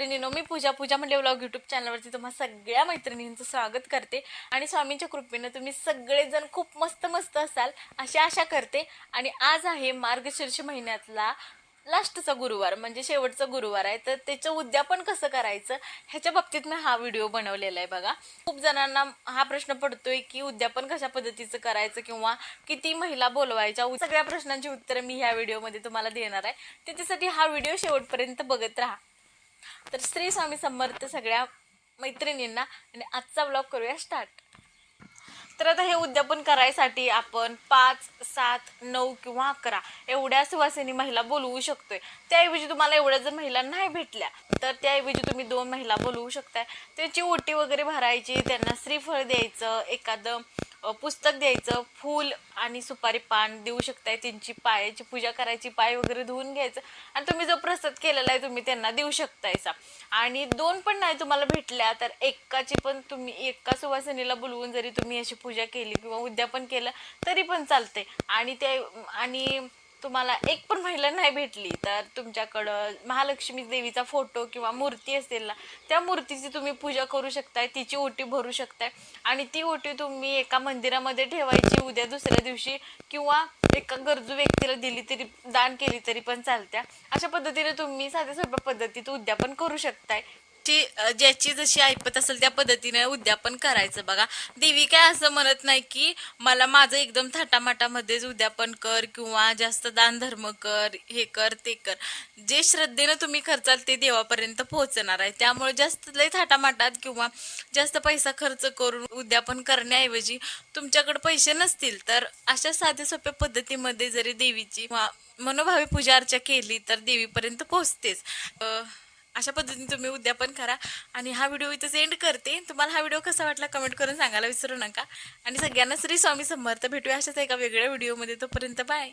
मैत्रिणीनो मी पूजा पूजा म्हणजे vlog YouTube चॅनलवरती तुम्हा सगळ्या मैत्रिणींचं स्वागत करते. आणि स्वामींच्या कृपेनं तुम्ही सगळेजण खूप मस्त मस्त असाल अशी आशा करते. आणि आज आहे मार्गशीर्ष महिन्यातला लास्टचा गुरुवार म्हणजे शेवटचा गुरुवार आहे. तर त्याचं उद्यापन कसं करायचं ह्याच्या बाबतीत मी हा व्हिडिओ बनवलेला आहे बघा. खूप जणांना हा प्रश्न पडतोय की उद्यापन कशा पद्धतीचं करायचं किंवा किती महिला बोलवायच्या. सगळ्या प्रश्नांची उत्तरं मी ह्या व्हिडिओमध्ये तुम्हाला देणार आहे. त्याच्यासाठी हा व्हिडिओ शेवटपर्यंत बघत राहा. तर श्री स्वामी समर्थ सगळ्या मैत्रिणींना आणि आजचा ब्लॉग करूया स्टार्ट तर आता हे उद्यापन करायसाठी आपण पाच सात नऊ किंवा अकरा एवढ्या सुवासिनी महिला बोलवू शकतोय. त्याऐवजी तुम्हाला एवढ्या जर महिला नाही भेटल्या तर त्याऐवजी तुम्ही दोन महिला बोलवू शकताय. त्याची ओटी वगैरे भरायची त्यांना श्रीफळ द्यायचं एखादं पुस्तक द्यायचं फूल आणि सुपारी पान देऊ शकताय त्यांची पायाची पूजा करायची पाय वगैरे धुवून घ्यायचं. आणि तुम्ही जो प्रसाद केलेला आहे तुम्ही त्यांना देऊ शकतायचा आणि दोन पण नाही तुम्हाला भेटल्या तर एकाची पण तुम्ही एका सुवासिनीला बोलवून जरी तुम्ही अशी पूजा केली किंवा उद्यापन केलं तरी पण चालते आणि ते आणि तुम्हाला एक पण महिला नाही भेटली तर तुमच्याकडं महालक्ष्मी देवीचा फोटो किंवा मूर्ती असेल ना त्या मूर्तीची तुम्ही पूजा करू शकताय तिची ओटी भरू शकताय. आणि ती ओटी तुम्ही एका मंदिरामध्ये ठेवायची उद्या दुसऱ्या दिवशी किंवा एका गरजू व्यक्तीला दिली तरी दान केली तरी पण चालत्या. अशा पद्धतीने तुम्ही साध्या सोप्या पद्धतीत उद्यापन करू शकताय. ज्याची ज्याची जशी ऐपत असेल त्या पद्धतीने उद्यापन करायचं. बघा देवी काय असं म्हणत नाही की मला माझं एकदम थाटामाटामध्येच उद्यापन कर किंवा जास्त दान धर्म कर हे कर ते कर. जे श्रद्धेनं तुम्ही खर्चाल ते देवापर्यंत पोहोचणार आहे. त्यामुळे जास्त लय थाटामाटात किंवा जास्त पैसा खर्च करून उद्यापन करण्याऐवजी तुमच्याकडे पैसे नसतील तर अशा साध्या सोप्या पद्धतीमध्ये जरी देवीची मनोभावी पूजा अर्चा केली तर देवीपर्यंत पोहोचतेच. अशा पद्धतीने तुम्ही उद्यापन करा. आणि हा व्हिडिओ इथंच एंड करते. तुम्हाला हा व्हिडिओ कसा वाटला कमेंट करून सांगायला विसरू नका. आणि सगळ्यांना श्री स्वामी समर्थ. भेटूया अशाच एका वेगळ्या व्हिडिओमध्ये. तोपर्यंत बाय